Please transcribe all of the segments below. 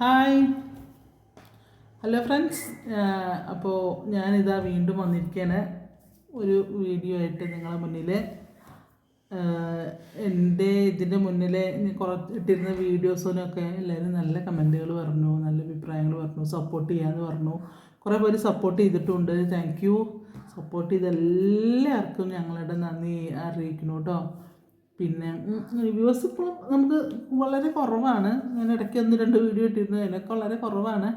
Hi hello friends അപ്പോൾ ഞാനിതാ വീണ്ടും വന്നിരിക്കുകയാണ് ഒരു വീഡിയോ ആയിട്ട് നിങ്ങളെ മുന്നിൽ എന്റെ ഇതിന്റെ മുന്നിൽ കുറച്ച് ഇട്ടിരുന്ന വീഡിയോസിനൊക്കെ എല്ലാവരും നല്ല കമന്റുകൾ പറഞ്ഞു നല്ല അഭിപ്രായങ്ങൾ പറഞ്ഞു സപ്പോർട്ട് ചെയ്യാമെന്ന് പറഞ്ഞു. കുറേ പേര് സപ്പോർട്ട് ചെയ്തിട്ടുണ്ട്. താങ്ക് യു സപ്പോർട്ട് ചെയ്ത എല്ലാവർക്കും ഞങ്ങളുടെ നന്ദി അറിയിക്കുന്നു കേട്ടോ പിന്നെ റിവ്യൂസ് ഇപ്പോൾ നമുക്ക് വളരെ കുറവാണ്. ഞാൻ ഇടയ്ക്ക് ഒന്ന് രണ്ട് വീഡിയോ ഇട്ടിരുന്നു. അതിനൊക്കെ വളരെ കുറവാണ്.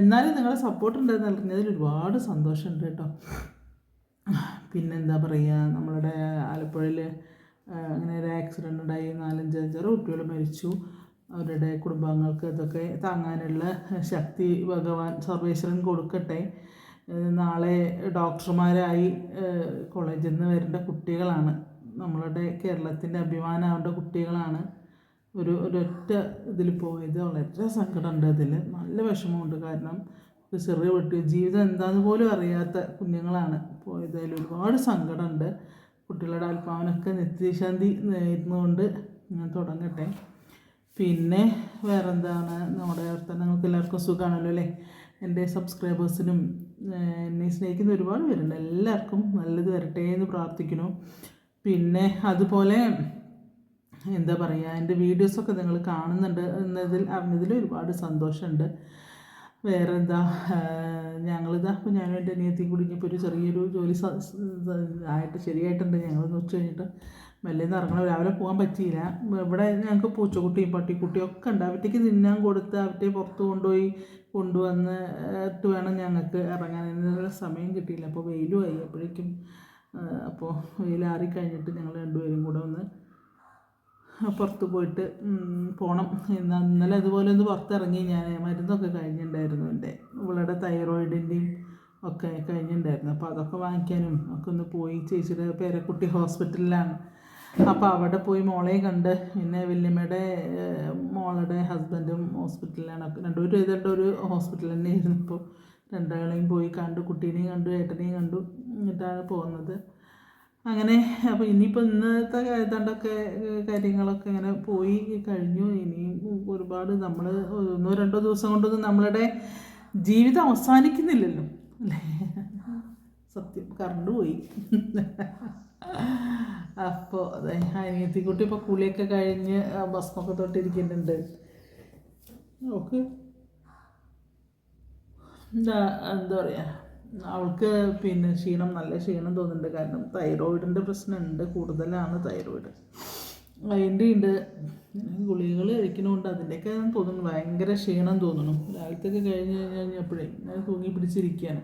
എന്നാലും നിങ്ങളുടെ സപ്പോർട്ട് ഉണ്ടെന്ന് അറിഞ്ഞതിൽ ഒരുപാട് സന്തോഷമുണ്ട് കേട്ടോ. പിന്നെന്താ പറയുക നമ്മളുടെ ആലപ്പുഴയിൽ അങ്ങനെ ഒരു ആക്സിഡന്റ് ഉണ്ടായി. നാലഞ്ച് അഞ്ചാറ് കുട്ടികൾ മരിച്ചു. അവരുടെ കുടുംബാംഗങ്ങൾക്ക് ഇതൊക്കെ താങ്ങാനുള്ള ശക്തി ഭഗവാൻ സർവേശ്വരൻ കൊടുക്കട്ടെ. നാളെ ഡോക്ടർമാരായി കോളേജിൽ നിന്ന് വരേണ്ട കുട്ടികളാണ്. നമ്മളുടെ കേരളത്തിന്റെ അഭിമാനമാവേണ്ട കുട്ടികളാണ്. ഒരു ഒരൊറ്റ ഇതിൽ പോയത്. വളരെ സങ്കടമുണ്ട് അതിൽ നല്ല വിഷമമുണ്ട്. കാരണം ഒരു ചെറിയ കുട്ടി ജീവിതം എന്താണെന്ന് പോലും അറിയാത്ത കുഞ്ഞുങ്ങളാണ് പോയത്. അതിൽ ഒരുപാട് സങ്കടമുണ്ട്. കുട്ടികളുടെ ആത്മാവിനൊക്കെ നിത്യശാന്തി നേരുന്നുകൊണ്ട് ഞാൻ തുടങ്ങട്ടെ. പിന്നെ വേറെ എന്താണ് നമ്മുടെ വർത്തമാനങ്ങൾക്ക് എല്ലാവർക്കും സുഖമാണല്ലോ അല്ലേ? എന്റെ സബ്സ്ക്രൈബേഴ്സിനും എന്നെ സ്നേഹിക്കുന്ന ഒരുപാട് പേരുണ്ട്. എല്ലാവർക്കും നല്ലത് വരട്ടെ എന്ന് പ്രാർത്ഥിക്കുന്നു. പിന്നെ അതുപോലെ എന്താ പറയുക എന്റെ വീഡിയോസൊക്കെ നിങ്ങൾ കാണുന്നുണ്ട് എന്നതിൽ അറിഞ്ഞതിൽ ഒരുപാട് സന്തോഷമുണ്ട്. വേറെ എന്താ ഞങ്ങളിതാ ഇപ്പോൾ ഞാനും എന്റെ അനിയത്തി കൂടി ഇനിയിപ്പോൾ ഒരു ചെറിയൊരു ജോലി ആയിട്ട് ശരിയായിട്ടുണ്ട്. ഞങ്ങളൊന്ന് ഉച്ച കഴിഞ്ഞിട്ട് മെല്ലെ നിന്ന് ഇറങ്ങണം. രാവിലെ പോകാൻ പറ്റിയില്ല. ഇവിടെ ഞങ്ങൾക്ക് പൂച്ചക്കുട്ടിയും പട്ടിക്കുട്ടിയും ഒക്കെ ഉണ്ട്. അവറ്റയ്ക്ക് തിന്നാൻ കൊടുത്ത് അവറ്റെ പുറത്ത് കൊണ്ടുപോയി കൊണ്ടുവന്ന് വേണം ഞങ്ങൾക്ക് ഇറങ്ങാൻ. സമയം കിട്ടിയില്ല. അപ്പോൾ വെയിലും ആയി. അപ്പോഴേക്കും അപ്പോൾ വെയിലാറി കഴിഞ്ഞിട്ട് ഞങ്ങൾ രണ്ടുപേരും കൂടെ ഒന്ന് പുറത്ത് പോയിട്ട് പോകണം എന്നാൽ ഇന്നലെ അതുപോലെ ഒന്ന് പുറത്തിറങ്ങി. ഞാൻ മരുന്നൊക്കെ കഴിഞ്ഞിട്ടുണ്ടായിരുന്നു എന്റെ. ഇവളുടെ തൈറോയിഡിന്റെയും ഒക്കെ കഴിഞ്ഞിട്ടുണ്ടായിരുന്നു. അപ്പോൾ അതൊക്കെ വാങ്ങിക്കാനും ഒക്കെ ഒന്ന് പോയി. ചേച്ചിയുടെ പേരക്കുട്ടി ഹോസ്പിറ്റലിലാണ്. അപ്പോൾ അവിടെ പോയി മോളെ കണ്ട്. പിന്നെ വല്യമ്മയുടെ മോളുടെ ഹസ്ബൻഡും ഹോസ്പിറ്റലിലാണ് രണ്ടുപേരും ഏതാണ്ട് ഒരു തന്നെ തന്നെയായിരുന്നു. ഇപ്പോൾ രണ്ടാളെയും പോയി കണ്ടു കുട്ടീനെയും കണ്ടു ഏട്ടനെയും കണ്ടു എന്നിട്ടാണ് പോകുന്നത്. അങ്ങനെ അപ്പോൾ ഇനിയിപ്പോൾ ഇന്നത്തെ ഏതാണ്ടൊക്കെ കാര്യങ്ങളൊക്കെ ഇങ്ങനെ പോയി കഴിഞ്ഞു. ഇനിയും ഒരുപാട് നമ്മൾ ഒന്നോ രണ്ടോ ദിവസം കൊണ്ടൊന്നും നമ്മളുടെ ജീവിതം അവസാനിക്കുന്നില്ലല്ലോ അല്ലേ? സത്യം കറണ്ട് പോയി. അപ്പോൾ അതെ അനിയത്തിക്കുട്ടി ഇപ്പോൾ കുളിയൊക്കെ കഴിഞ്ഞ് ഭസ്മൊക്കെ തൊട്ടിരിക്കുന്നുണ്ട്. ഓക്കെ. എന്താ എന്താ പറയുക അവൾക്ക് പിന്നെ ക്ഷീണം നല്ല ക്ഷീണം തോന്നുന്നുണ്ട്. കാരണം തൈറോയിഡിന്റെ പ്രശ്നമുണ്ട്. കൂടുതലാണ് തൈറോയിഡ് അതിന്റെ ഉണ്ട്. ഗുളികകൾ കഴിക്കണമുണ്ട് അതിന്റെയൊക്കെ തോന്നുന്നു. ഭയങ്കര ക്ഷീണം തോന്നുന്നു. രാവിലത്തൊക്കെ കഴിഞ്ഞ് കഴിഞ്ഞ് കഴിഞ്ഞപ്പോഴേ ഞാൻ തൂങ്ങി പിടിച്ചിരിക്കുകയാണ്.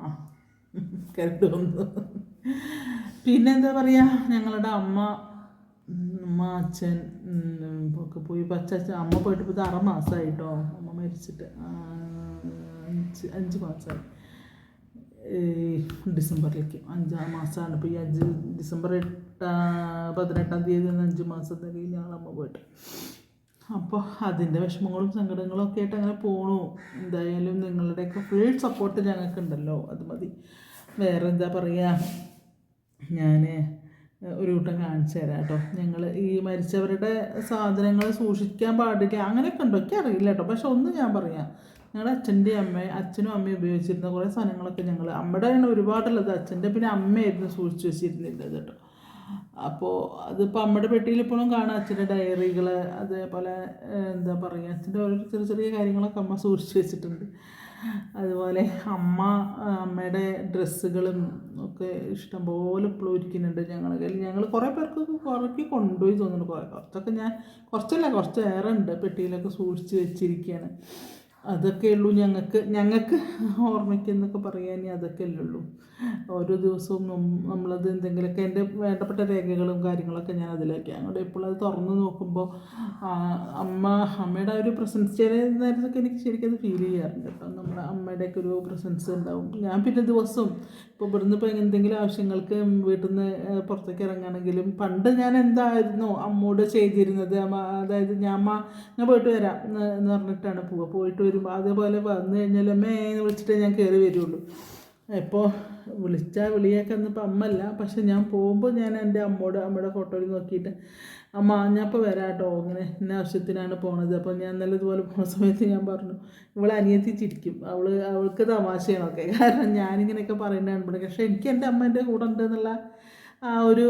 ആ കരണ്ട് വന്നു. പിന്നെന്താ പറയുക ഞങ്ങളുടെ അമ്മ അമ്മ അച്ഛൻ ഒക്കെ പോയി. ഇപ്പം അച്ഛൻ അമ്മ പോയിട്ട് ഇപ്പോൾ ഇത് അറ മാസമായി കേട്ടോ അമ്മ മരിച്ചിട്ട് അഞ്ച് അഞ്ച് മാസമായി ഡിസംബറിലേക്ക് അഞ്ചാം മാസമാണ് ഇപ്പോൾ ഈ അഞ്ച് ഡിസംബർ എട്ടാ പതിനെട്ടാം തീയതി അഞ്ച് മാസം തികയും ഞങ്ങളമ്മ പോയിട്ട്. അപ്പോൾ അതിന്റെ വിഷമങ്ങളും സങ്കടങ്ങളും ഒക്കെ ആയിട്ട് അങ്ങനെ പോണു. എന്തായാലും നിങ്ങളുടെയൊക്കെ ഫുൾ സപ്പോർട്ട് ഞങ്ങൾക്കുണ്ടല്ലോ. അത് മതി. വേറെ എന്താ പറയുക ഞാൻ ഒരു കൂട്ടം കാണിച്ചു തരാം കേട്ടോ. ഞങ്ങൾ ഈ മരിച്ചവരുടെ സാധനങ്ങൾ സൂക്ഷിക്കാൻ പാടില്ല. അങ്ങനെയൊക്കെ ഉണ്ടോ? എനിക്ക് അറിയില്ല കേട്ടോ. പക്ഷെ ഒന്ന് ഞാൻ പറയാം. ഞങ്ങളുടെ അച്ഛന്റെ അമ്മ അച്ഛനും അമ്മയും ഉപയോഗിച്ചിരുന്ന കുറേ സാധനങ്ങളൊക്കെ ഞങ്ങൾ അമ്മയുടെ ആണ് ഒരുപാടുള്ളത്. അച്ഛന്റെ പിന്നെ അമ്മയായിരുന്നു സൂക്ഷിച്ച് വെച്ചിരുന്നില്ലത് കേട്ടോ. അപ്പോൾ അതിപ്പോൾ അമ്മയുടെ പെട്ടിയിൽ ഇപ്പോഴും കാണാം അച്ഛന്റെ ഡയറികൾ അതേപോലെ എന്താ പറയുക അച്ഛന്റെ ഓരോ ചെറിയ ചെറിയ കാര്യങ്ങളൊക്കെ അമ്മ സൂക്ഷിച്ച് വെച്ചിട്ടുണ്ട്. അതുപോലെ അമ്മ അമ്മയുടെ ഡ്രസ്സുകളും ഒക്കെ ഇഷ്ടംപോലെ ഇപ്പോഴും ഇരിക്കുന്നുണ്ട് ഞങ്ങളുടെ കയ്യിൽ. ഞങ്ങൾ കുറേ പേർക്കൊക്കെ കുറയ്ക്ക് കൊണ്ടുപോയി തോന്നുന്നു. കുറേ കുറച്ചൊക്കെ ഞാൻ കുറച്ചല്ല കുറച്ച് ഉണ്ട് പെട്ടിയിലൊക്കെ സൂക്ഷിച്ച് വെച്ചിരിക്കുകയാണ് അതൊക്കെ ഉള്ളൂ ഞങ്ങൾക്ക് ഞങ്ങൾക്ക് ഓർമ്മയ്ക്കെന്നൊക്കെ പറയാൻ അതൊക്കെ അല്ലുള്ളൂ ഓരോ ദിവസവും നമ്മളത് എന്തെങ്കിലുമൊക്കെ എന്റെ വേണ്ടപ്പെട്ട രേഖകളും കാര്യങ്ങളൊക്കെ ഞാൻ അതിലേക്ക് അങ്ങോട്ട് എപ്പോഴും അത് തുറന്ന് നോക്കുമ്പോൾ അമ്മ അമ്മയുടെ ഒരു പ്രസൻസ് ചില നേരത്തൊക്കെ എനിക്ക് ശരിക്കും അത് ഫീൽ ചെയ്യാറുണ്ട് കേട്ടോ. നമ്മുടെ അമ്മയുടെയൊക്കെ ഒരു പ്രസൻസ് ഉണ്ടാവും. ഞാൻ പിന്നെ ദിവസവും ഇപ്പോൾ ഇവിടുന്ന് ഇപ്പോൾ എന്തെങ്കിലും ആവശ്യങ്ങൾക്ക് വീട്ടിൽ നിന്ന് പുറത്തേക്ക് ഇറങ്ങുകയാണെങ്കിലും പണ്ട് ഞാൻ എന്തായിരുന്നു അമ്മോട് ചെയ്തിരുന്നത്? അമ്മ അതായത് ഞാൻ അമ്മ ഞാൻ പോയിട്ട് വരാം എന്ന് പറഞ്ഞിട്ടാണ് പോവുക. പോയിട്ട് വരുമ്പോൾ അതേപോലെ വന്നു കഴിഞ്ഞാൽ അമ്മേ എന്ന് വിളിച്ചിട്ടേ ഞാൻ കയറി വരുള്ളൂ. ഇപ്പോൾ വിളിച്ചാൽ വിളിയൊക്കെ ഇന്നിപ്പോൾ അമ്മല്ല പക്ഷെ ഞാൻ പോകുമ്പോൾ ഞാൻ എന്റെ അമ്മയോട് അമ്മയുടെ ഫോട്ടോയിൽ നോക്കിയിട്ട് അമ്മ ഞാൻ ഇപ്പോൾ വരാം കേട്ടോ ഇങ്ങനെ ഇന്ന ആവശ്യത്തിനാണ് പോണത്. അപ്പോൾ ഞാൻ നല്ല ഇതുപോലെ പോണ സമയത്ത് ഞാൻ പറഞ്ഞു ഇവളെ അനിയത്തി ചിരിക്കും. അവൾ അവൾക്ക് തമാശയാണൊക്കെ കാരണം ഞാനിങ്ങനെയൊക്കെ പറയുന്നതാണ് പക്ഷേ എനിക്ക് എന്റെ അമ്മ എന്റെ കൂടെ ഉണ്ട് എന്നുള്ള ആ ഒരു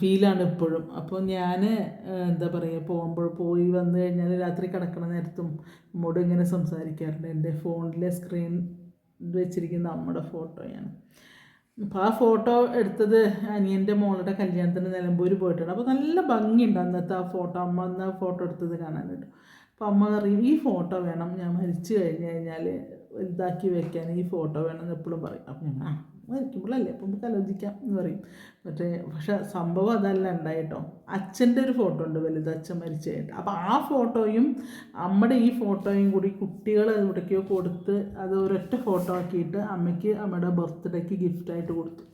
ഫീലാണ് ഇപ്പോഴും. അപ്പോൾ ഞാൻ എന്താ പറയുക പോകുമ്പോൾ പോയി വന്ന് കഴിഞ്ഞാൽ രാത്രി കിടക്കണ നേരത്തും നമ്മോട് ഇങ്ങനെ സംസാരിക്കാറുണ്ട്. എന്റെ ഫോണിലെ സ്ക്രീൻ വെച്ചിരിക്കുന്ന നമ്മുടെ ഫോട്ടോയാണ്. അപ്പോൾ ആ ഫോട്ടോ എടുത്തത് അനിയന്റെ മോളുടെ കല്യാണത്തിന് നിലമ്പൂർ പോയിട്ടാണ്. അപ്പോൾ നല്ല ഭംഗിയുണ്ട് അന്നത്തെ ആ ഫോട്ടോ. അമ്മ അന്ന് ആ ഫോട്ടോ എടുത്തത് കാണാൻ കാണാനായിട്ട്. അപ്പോൾ അമ്മ പറയും ഈ ഫോട്ടോ വേണം. ഞാൻ മരിച്ചു കഴിഞ്ഞ് കഴിഞ്ഞാൽ ഇതാക്കി വെക്കാൻ ഈ ഫോട്ടോ വേണം എന്ന് എപ്പോഴും പറയും. അപ്പം ഞാൻ മരിക്കുമ്പോഴല്ലേ അപ്പം നമുക്ക് ആലോചിക്കാം എന്ന് പറയും. പക്ഷേ പക്ഷെ സംഭവം അതല്ല ഉണ്ടായിട്ടോ. അച്ഛന്റെ ഒരു ഫോട്ടോ ഉണ്ട് വലുത് അച്ഛൻ മരിച്ചു കഴിഞ്ഞിട്ട് അപ്പോൾ ആ ഫോട്ടോയും അമ്മയുടെ ഈ ഫോട്ടോയും കൂടി കുട്ടികൾ എവിടേക്കോ കൊടുത്ത് അത് ഒരൊറ്റ ഫോട്ടോ ആക്കിയിട്ട് അമ്മയ്ക്ക് അമ്മയുടെ ബർത്ത്ഡേക്ക് ഗിഫ്റ്റായിട്ട് കൊടുത്തു.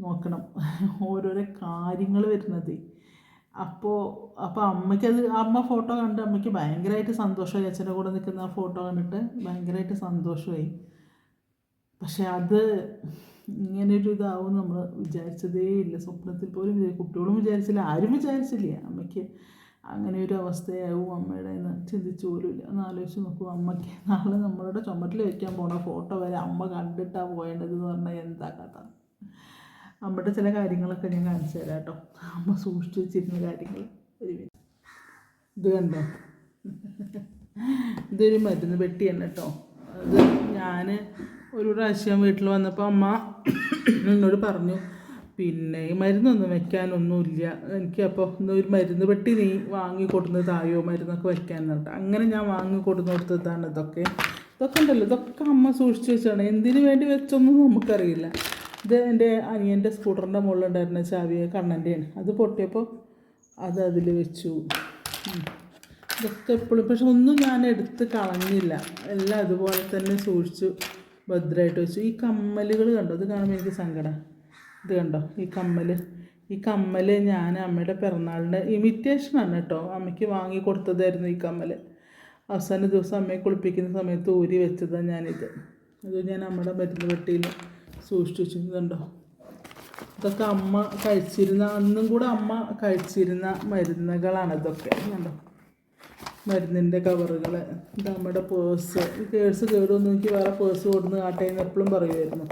നോക്കണം. ഓരോരോ കാര്യങ്ങൾ വരുന്നത്. അപ്പോൾ അപ്പോൾ അമ്മയ്ക്കത് അമ്മ ഫോട്ടോ കണ്ട് അമ്മയ്ക്ക് ഭയങ്കരമായിട്ട് സന്തോഷമായി. അച്ഛന്റെ കൂടെ നിൽക്കുന്ന ആ ഫോട്ടോ കണ്ടിട്ട് ഭയങ്കരമായിട്ട് സന്തോഷമായി. പക്ഷെ അത് ഇങ്ങനൊരു ഇതാവും നമ്മൾ വിചാരിച്ചതേ ഇല്ല. സ്വപ്നത്തിൽ പോലും കുട്ടികളും വിചാരിച്ചില്ല. ആരും വിചാരിച്ചില്ല. അമ്മയ്ക്ക് അങ്ങനെ ഒരു അവസ്ഥയാവും അമ്മയുടെ എന്ന് ചിന്തിച്ചു പോലും ഇല്ല. ആലോചിച്ച് നോക്കൂ. അമ്മയ്ക്ക് നാളെ നമ്മളുടെ ചുമട്ടിൽ വയ്ക്കാൻ പോണ ഫോട്ടോ വരെ അമ്മ കണ്ടിട്ടാണ് പോയേണ്ടത് എന്ന് പറഞ്ഞാൽ എന്താ കഥ? അമ്മയുടെ ചില കാര്യങ്ങളൊക്കെ ഞാൻ കാണിച്ചു തരാം കേട്ടോ. അമ്മ സൂക്ഷിച്ചു വെച്ചിരുന്ന കാര്യങ്ങൾ. ഒരു. ഇത് കണ്ടോ? ഇതൊരു മരുന്ന് പെട്ടിയാണ് കേട്ടോ. അത് ഞാൻ ഒരു പ്രാവശ്യം വീട്ടിൽ വന്നപ്പോൾ അമ്മ എന്നോട് പറഞ്ഞു പിന്നെ ഈ മരുന്നൊന്നും വെക്കാനൊന്നുമില്ല. എനിക്ക് അപ്പോൾ ഒരു മരുന്ന് പെട്ടി നീ വാങ്ങി കൊടുന്ന് തായോ മരുന്നൊക്കെ പറഞ്ഞിട്ട്. അങ്ങനെ ഞാൻ വാങ്ങി കൊടുന്ന് കൊടുത്തതാണ് ഇതൊക്കെ. ഇതൊക്കെ ഉണ്ടല്ലോ ഇതൊക്കെ അമ്മ സൂക്ഷിച്ച് വെച്ചാണ്. എന്തിനു വേണ്ടി വെച്ചൊന്നും നമുക്കറിയില്ല. ഇത് എന്റെ അനിയന്റെ സ്കൂട്ടറിന്റെ മുകളിലുണ്ടായിരുന്ന ചാവി കണ്ണന്റെയാണ്. അത് പൊട്ടിയപ്പോൾ അത് അതിൽ വെച്ചു. ഇതൊക്കെ എപ്പോഴും പക്ഷെ ഒന്നും ഞാൻ എടുത്ത് കളഞ്ഞില്ല. എല്ലാം അതുപോലെ തന്നെ സൂക്ഷിച്ചു. ഭദ്രമായിട്ട് വെച്ചു. ഈ കമ്മലുകൾ കണ്ടോ? ഇത് കാണുമ്പോൾ എനിക്ക് സങ്കടം. ഇത് കണ്ടോ? ഈ കമ്മൽ ഈ കമ്മൽ ഞാൻ അമ്മയുടെ പിറന്നാളിന്റെ ഇമിറ്റേഷനാണ് കേട്ടോ. അമ്മയ്ക്ക് വാങ്ങി കൊടുത്തതായിരുന്നു ഈ കമ്മൽ അവസാന ദിവസം അമ്മയെ കുളിപ്പിക്കുന്ന സമയത്ത് ഊരി വെച്ചതാണ് ഞാനിത്. അത് ഞാൻ അമ്മയുടെ മരുന്ന് പെട്ടിയിൽ സൂക്ഷിച്ചു വെച്ചു. ഇതുണ്ടോ ഇതൊക്കെ അമ്മ കഴിച്ചിരുന്ന അന്നും കൂടെ അമ്മ കഴിച്ചിരുന്ന മരുന്നുകളാണ് ഇതൊക്കെ. കണ്ടോ? മരുന്നിന്റെ കവറുകൾ നമ്മുടെ പേഴ്സ് ഈ പേഴ്സ് കേടുവന്ന് എനിക്ക് വേറെ പേഴ്സ് കൊടുന്ന് കാട്ടേന്ന് എപ്പോഴും പറയുമായിരുന്നു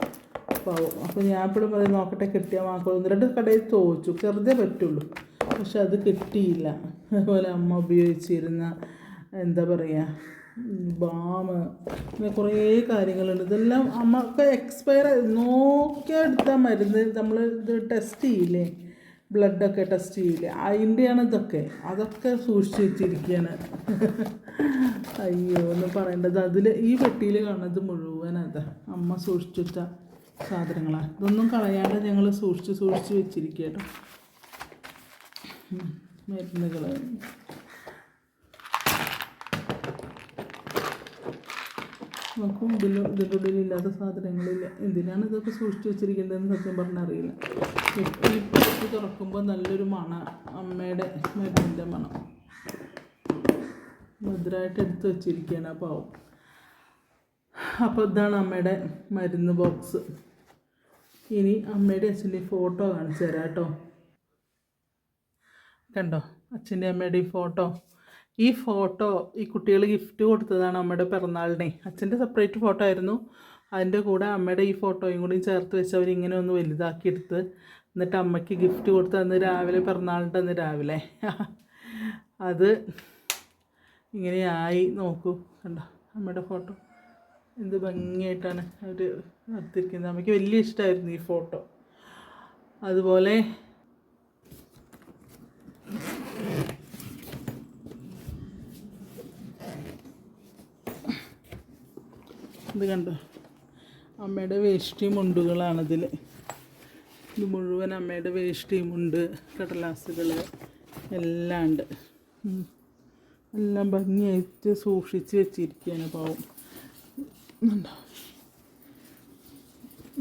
പാവം. അപ്പോൾ ഞാൻ എപ്പോഴും പറയും നോക്കട്ടെ കിട്ടിയാൽ വാങ്ങിക്കോളൂ. ഒന്ന് രണ്ട് കടയിൽ ചോദിച്ചു. ചെറുതേ പറ്റുള്ളൂ. പക്ഷെ അത് കിട്ടിയില്ല. അതുപോലെ അമ്മ ഉപയോഗിച്ചിരുന്ന എന്താ പറയുക ബാമ് പിന്നെ കുറേ കാര്യങ്ങളുണ്ട്. ഇതെല്ലാം അമ്മയ്ക്ക് എക്സ്പയർ നോക്കിയാൽ മരുന്ന്. നമ്മൾ ഇത് ടെസ്റ്റ് ചെയ്യില്ലേ? ബ്ലഡൊക്കെ ടെസ്റ്റ് ചെയ്യില്ലേ അതിന്റെയാണ് ഇതൊക്കെ. അതൊക്കെ സൂക്ഷിച്ച് വെച്ചിരിക്കുകയാണ് അയ്യോ എന്ന് പറയേണ്ടത്. അതിൽ ഈ പെട്ടിയിൽ കാണുന്നത് മുഴുവൻ അമ്മ സൂക്ഷിച്ചു വെച്ച സാധനങ്ങളാണ് ഇതൊന്നും കളയാണ്ട് ഞങ്ങൾ സൂക്ഷിച്ച് സൂക്ഷിച്ച് വെച്ചിരിക്കുക കേട്ടോ മരുന്നുകൾ നമുക്ക് മുമ്പിലും ഇതിന്റെ ഉള്ളിലില്ലാത്ത സാധനങ്ങളില്ല. എന്തിനാണ് ഇതൊക്കെ സൂക്ഷിച്ച് വെച്ചിരിക്കുന്നതെന്ന് സത്യം പറഞ്ഞാൽ ഈ പെട്ടി തുറക്കുമ്പോൾ നല്ലൊരു മണ അമ്മയുടെ മരുന്നിന്റെ മണം. മുദ്രയായിട്ട് എടുത്ത് വെച്ചിരിക്കുകയാണ് പാവം. അപ്പോൾ ഇതാണ് അമ്മയുടെ മരുന്ന് ബോക്സ്. ഇനി അമ്മയുടെ അച്ഛന്റെ ഫോട്ടോ കാണിച്ചു തരാം കേട്ടോ. കണ്ടോ? അച്ഛന്റെ അമ്മയുടെ ഈ ഫോട്ടോ. ഈ ഫോട്ടോ ഈ കുട്ടികൾ ഗിഫ്റ്റ് കൊടുത്തതാണ് അമ്മയുടെ പിറന്നാളിനെ. അച്ഛന്റെ സെപ്പറേറ്റ് ഫോട്ടോ ആയിരുന്നു. അതിന്റെ കൂടെ അമ്മയുടെ ഈ ഫോട്ടോയും കൂടി ചേർത്ത് വെച്ച് അവരിങ്ങനെ ഒന്ന് വലുതാക്കിയെടുത്ത് എന്നിട്ട് അമ്മയ്ക്ക് ഗിഫ്റ്റ് കൊടുത്ത് അന്ന് രാവിലെ പിറന്നാളിന്റെ അന്ന് രാവിലെ. അത് ഇങ്ങനെയായി നോക്കൂ. കണ്ടോ? അമ്മയുടെ ഫോട്ടോ എന്ത് ഭംഗിയായിട്ടാണ് അവർ നടത്തിയിരിക്കുന്നത്. അമ്മയ്ക്ക് വലിയ ഇഷ്ടമായിരുന്നു ഈ ഫോട്ടോ അതുപോലെ ഇത് കണ്ടോ? അമ്മയുടെ വേഷ്ടി മുണ്ടുകളാണിതിൽ ഇത് മുഴുവൻ അമ്മയുടെ ഉണ്ട് കടലാസുകൾ എല്ലാം ഉണ്ട്. എല്ലാം ഭംഗിയായിട്ട് സൂക്ഷിച്ച് വെച്ചിരിക്കുകയാണ് പാവം. ഉണ്ടോ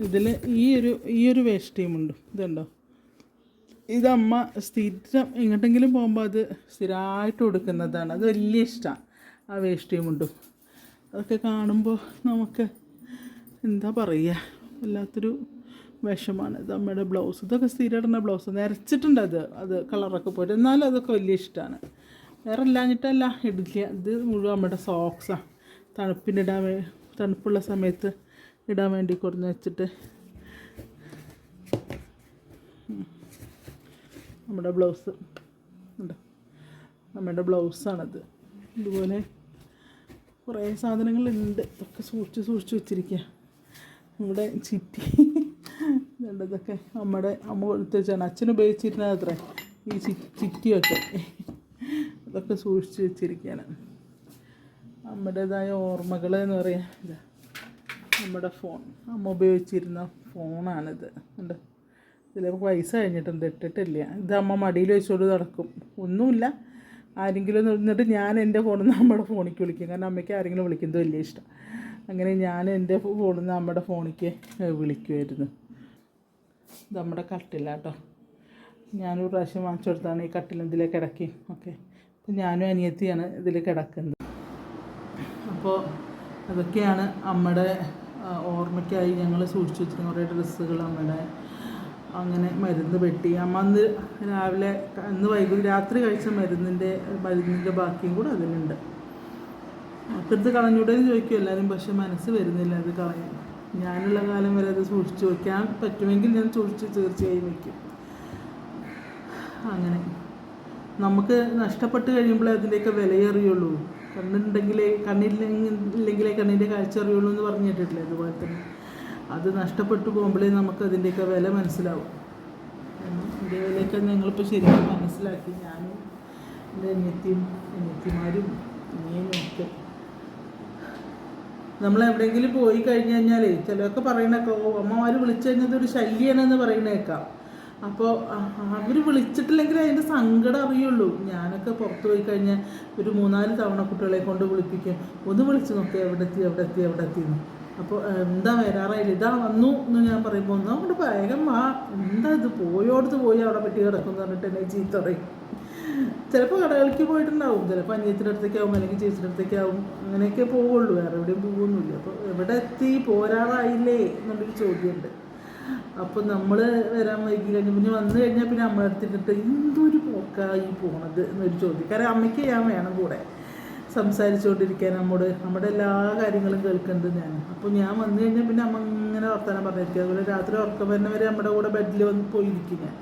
ഇതിൽ ഈ ഒരു ഈ ഒരു വേഷ്ടിയുമുണ്ട് ഇതുണ്ടോ? ഇതമ്മ സ്ഥിരം എങ്ങോട്ടെങ്കിലും പോകുമ്പോൾ അത് സ്ഥിരമായിട്ട് കൊടുക്കുന്നതാണ്. അത് വലിയ ഇഷ്ടമാണ് ആ വേഷ്ടിയുമുണ്ടും അതൊക്കെ കാണുമ്പോൾ നമുക്ക് എന്താ പറയുക വല്ലാത്തൊരു വിഷമാണ്. ഇത് അമ്മയുടെ ബ്ലൗസ് ഇതൊക്കെ സ്ഥിരമിടുന്ന ബ്ലൗസ് നിരച്ചിട്ടുണ്ട് അത്. അത് കളറൊക്കെ പോയിട്ട്. എന്നാലും അതൊക്കെ വലിയ ഇഷ്ടമാണ്. വേറെ ഇല്ലാഞ്ഞിട്ടല്ല. ഇടില്ല. ഇത് മുഴുവൻ അമ്മയുടെ സോക്സാണ് തണുപ്പിനിടാൻ തണുപ്പുള്ള സമയത്ത് ഇടാൻ വേണ്ടി കൊടുന്ന് വെച്ചിട്ട്. നമ്മുടെ ബ്ലൗസ് ഉണ്ടോ നമ്മുടെ ബ്ലൗസാണത് ഇതുപോലെ കുറേ സാധനങ്ങളുണ്ട്. ഇതൊക്കെ സൂക്ഷിച്ച് സൂക്ഷിച്ച് വെച്ചിരിക്കുക നമ്മുടെ ചിറ്റി. ഇതൊക്കെ നമ്മുടെ അമ്മ കൊടുത്തുവെച്ചാണ് അച്ഛൻ ഉപയോഗിച്ചിരുന്നത് അത്ര ഈ ചിറ്റിയൊക്കെ. അതൊക്കെ സൂക്ഷിച്ച് വെച്ചിരിക്കുകയാണ്. നമ്മുടേതായ ഓർമ്മകൾ എന്ന് പറയാം ഇതാ. നമ്മുടെ ഫോൺ. അമ്മ ഉപയോഗിച്ചിരുന്ന ഫോണാണിത്. ഉണ്ട് ഇതിൽ പൈസ കഴിഞ്ഞിട്ടുണ്ട്. ഇട്ടിട്ടില്ല. ഇത് അമ്മ മടിയിൽ വെച്ചുകൊണ്ട് നടക്കും. ഒന്നുമില്ല. ആരെങ്കിലും നിന്നിട്ട് ഞാൻ എന്റെ ഫോണിൽ നിന്ന് നമ്മുടെ ഫോണിലേക്ക് വിളിക്കും. കാരണം അമ്മയ്ക്ക് ആരെങ്കിലും വിളിക്കുന്നത് വലിയ ഇഷ്ടം. അങ്ങനെ ഞാൻ എന്റെ ഫോണിൽ നിന്ന് നമ്മുടെ ഫോണിലേക്ക് വിളിക്കുമായിരുന്നു നമ്മുടെ കട്ടിലാട്ടോ. ഞാനൊരു പ്രാവശ്യം വാങ്ങിച്ചു കൊടുത്താണ് ഈ കട്ടിൽ ഇതിലെ കിടക്കി ഓക്കെ. അപ്പം ഞാനും അനിയത്തിയാണ് ഇതിൽ കിടക്കുന്നത്. അപ്പോൾ അതൊക്കെയാണ് അമ്മയുടെ ഓർമ്മയ്ക്കായി ഞങ്ങൾ സൂക്ഷിച്ചു വെച്ചിരുന്ന കുറേ ഡ്രസ്സുകൾ അമ്മയുടെ അങ്ങനെ മരുന്ന് പെട്ടി. അമ്മ അന്ന് രാവിലെ അന്ന് വൈകുന്നേരം രാത്രി കഴിച്ച മരുന്നിന്റെ മരുന്നിന്റെ ബാക്കിയും കൂടെ അതിലുണ്ട്. അപ്പം ഇത് കളഞ്ഞൂടെ ചോദിക്കും എല്ലാവരും പക്ഷെ മനസ്സ് വരുന്നില്ല അത് കളയാൻ. ഞാനുള്ള കാലം വരെ അത് സൂക്ഷിച്ചു വയ്ക്കാൻ പറ്റുമെങ്കിൽ ഞാൻ സൂക്ഷിച്ച് തീർച്ചയായും വയ്ക്കും അങ്ങനെ. നമുക്ക് നഷ്ടപ്പെട്ട് കഴിയുമ്പോഴേ അതിന്റെയൊക്കെ വിലയറിയുള്ളൂ. കണ്ണുണ്ടെങ്കിലേ കണ്ണില്ലെങ്കിലേ കണ്ണിന്റെ കാഴ്ച അറിയുള്ളൂ എന്ന് പറഞ്ഞു കേട്ടിട്ടില്ലേ അതുപോലെ തന്നെ. അത് നഷ്ടപ്പെട്ടു പോകുമ്പോഴേ നമുക്ക് അതിന്റെയൊക്കെ വില മനസ്സിലാവും. ഇതിന്റെ വിലയൊക്കെ ഞങ്ങളിപ്പോൾ ശരിക്കും മനസ്സിലാക്കി. ഞാനും എന്റെ അനിയത്തിയും അനിയത്തിമാരും ഇനിയും ഒക്കെ നമ്മൾ എവിടെയെങ്കിലും പോയി കഴിഞ്ഞു കഴിഞ്ഞാൽ ചിലരൊക്കെ പറയണേക്കാം ഓ അമ്മമാർ വിളിച്ചു കഴിഞ്ഞത് ഒരു ശല്യമാണെന്ന് പറയണേക്കാം അപ്പോൾ അവർ വിളിച്ചിട്ടില്ലെങ്കിൽ അതിന്റെ സങ്കടം അറിയുള്ളൂ. ഞാനൊക്കെ പുറത്ത് പോയി കഴിഞ്ഞാൽ ഒരു മൂന്നാൽ തവണ കുട്ടികളെ കൊണ്ട് വിളിപ്പിക്കും. ഒന്ന് വിളിച്ച് നോക്കി എവിടെ എത്തി എവിടെ എത്തി എവിടെ എത്തി? എന്ന്. അപ്പോൾ എന്താ വരാറായില്ല. ഇതാ വന്നു എന്ന് ഞാൻ പറയുമ്പോൾ ഒന്ന് അങ്ങോട്ട് വേഗം വാ എന്താ ഇത്? പോയോടത്ത് പോയി അവിടെ പെട്ടി എന്ന് പറഞ്ഞിട്ട് എന്നെ ചീത്ത പറയും ചിലപ്പോൾ കടകളിലേക്ക് പോയിട്ടുണ്ടാവും. ചിലപ്പോൾ അനിയത്തിന്റെ അടുത്തേക്കാവും അല്ലെങ്കിൽ ചേച്ചിയുടെ അടുത്തേക്കാവും. അങ്ങനെയൊക്കെ പോവുള്ളൂ. വേറെ എവിടെയും പോകുന്നില്ല അപ്പോൾ എവിടെ എത്തി? പോരാറായില്ലേ എന്നുള്ളൊരു ചോദ്യമുണ്ട്. അപ്പോൾ നമ്മൾ വരാൻ വൈകി കഴിഞ്ഞ് പിന്നെ വന്നു കഴിഞ്ഞാൽ പിന്നെ അമ്മ എടുത്തിട്ട് എന്തൊരു പോക്കായി പോണത് എന്നൊരു ചോദ്യം. കാരണം അമ്മയ്ക്ക് ഞാൻ വേണം കൂടെ സംസാരിച്ചുകൊണ്ടിരിക്കാൻ നമ്മോട് നമ്മുടെ എല്ലാ കാര്യങ്ങളും കേൾക്കേണ്ടത് ഞാൻ. അപ്പോൾ ഞാൻ വന്നു കഴിഞ്ഞാൽ പിന്നെ അമ്മ ഇങ്ങനെ വർത്തമാനം പറഞ്ഞിരിക്കുക അതുപോലെ രാത്രി ഉറക്കം വരുന്നവരെ നമ്മുടെ കൂടെ ബെഡിൽ വന്ന് പോയിരിക്കും ഞാൻ.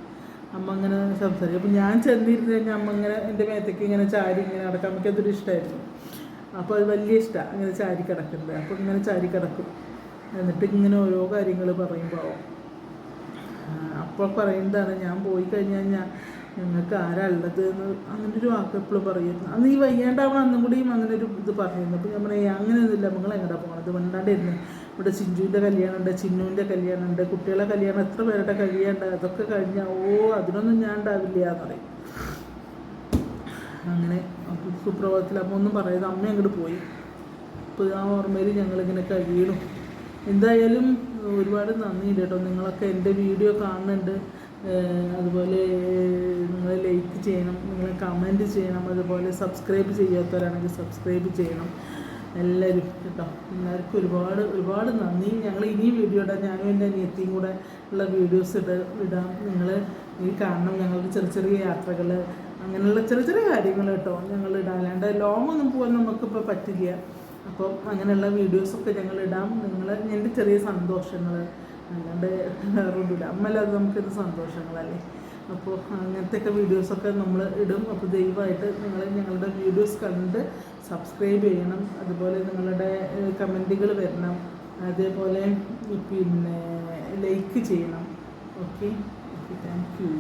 അമ്മ അങ്ങനെ സംസാരിക്കും. അപ്പോൾ ഞാൻ ചെന്നിരുന്ന് കഴിഞ്ഞാൽ അമ്മ ഇങ്ങനെ എന്റെ മേത്തേക്ക് ഇങ്ങനെ ചാരി ഇങ്ങനെ നടക്കാം അമ്മയ്ക്ക് അതൊരു ഇഷ്ടമായിരുന്നു അപ്പോൾ അത് വലിയ ഇഷ്ടമാണ് ഇങ്ങനെ ചാരി കിടക്കുന്നത്. അപ്പോൾ ഇങ്ങനെ ചാരി കിടക്കും. എന്നിട്ട് ഇങ്ങനെ ഓരോ കാര്യങ്ങൾ പറയുമ്പോൾ അപ്പോൾ പറയുന്നതാണ് ഞാൻ പോയി കഴിഞ്ഞാൽ ഞാൻ ഞങ്ങൾക്ക് ആരാ എന്ന് അങ്ങനെ ഒരു വാക്ക് എപ്പോഴും പറയുന്നു അന്ന് ഈ വയ്യാണ്ടാവണം അന്നും കൂടിയും അങ്ങനെ ഒരു ഇത് പറയുന്നു അപ്പോൾ ഞാൻ പറയാം അങ്ങനെയൊന്നുമില്ല നിങ്ങൾ പോകണം പോകണത് മിണ്ടാണ്ടിരുന്നു ഇവിടെ ചിഞ്ചുവിന്റെ കല്യാണമുണ്ട് ചിന്നുവിന്റെ കല്യാണമുണ്ട് കുട്ടികളെ കല്യാണം എത്ര പേരുടെ കഴിയാണ്ട് അതൊക്കെ കഴിഞ്ഞാൽ ഓ അതിനൊന്നും ഞാൻ ഉണ്ടാവില്ല എന്ന് പറയും. അങ്ങനെ സുപ്രഭാതത്തിൽ അമ്മ ഒന്നും പറയുന്നത് അമ്മ അങ്ങോട്ട് പോയി. അപ്പോൾ ആ ഓർമ്മയിൽ ഞങ്ങളിങ്ങനെ കഴിയണം. എന്തായാലും ഒരുപാട് നന്ദിയുണ്ട് കേട്ടോ. നിങ്ങളൊക്കെ എന്റെ വീഡിയോ കാണുന്നുണ്ട്. അതുപോലെ നിങ്ങൾ ലൈക്ക് ചെയ്യണം നിങ്ങൾ കമന്റ് ചെയ്യണം അതുപോലെ സബ്സ്ക്രൈബ് ചെയ്യാത്തവരാണെങ്കിൽ സബ്സ്ക്രൈബ് ചെയ്യണം. എല്ലാവരും കേട്ടോ. എല്ലാവർക്കും ഒരുപാട് ഒരുപാട് നന്ദി. ഞങ്ങൾ ഇനിയും വീഡിയോ ഇടാം ഞാനും എന്റെ അനിയത്തിയും കൂടെ ഉള്ള വീഡിയോസ് ഇട ഇടാം. നിങ്ങൾ ഈ കാണണം. ഞങ്ങൾക്ക് ചെറിയ ചെറിയ യാത്രകൾ അങ്ങനെയുള്ള ചെറിയ ചെറിയ കാര്യങ്ങൾ കേട്ടോ ഞങ്ങൾ ഇടാം അല്ലാണ്ട് ലോങ് ഒന്നും പോകാൻ നമുക്കിപ്പോൾ പറ്റില്ല. അപ്പം അങ്ങനെയുള്ള വീഡിയോസൊക്കെ ഞങ്ങൾ ഇടാം. നിങ്ങൾ എന്റെ ചെറിയ സന്തോഷങ്ങൾ അല്ലാണ്ട് വേറെ ഒന്നുമില്ല അമ്മല്ലാതെ നമുക്കിത് സന്തോഷങ്ങളല്ലേ? അപ്പോൾ അങ്ങനത്തെയൊക്കെ വീഡിയോസൊക്കെ നമ്മൾ ഇടും. അപ്പോൾ ദയവായിട്ട് നിങ്ങൾ ഞങ്ങളുടെ വീഡിയോസ് കണ്ട് സബ്സ്ക്രൈബ് ചെയ്യണം. അതുപോലെ നിങ്ങളുടെ കമന്റുകൾ വരണം. അതേപോലെ പിന്നെ ലൈക്ക് ചെയ്യണം. Okay thank you.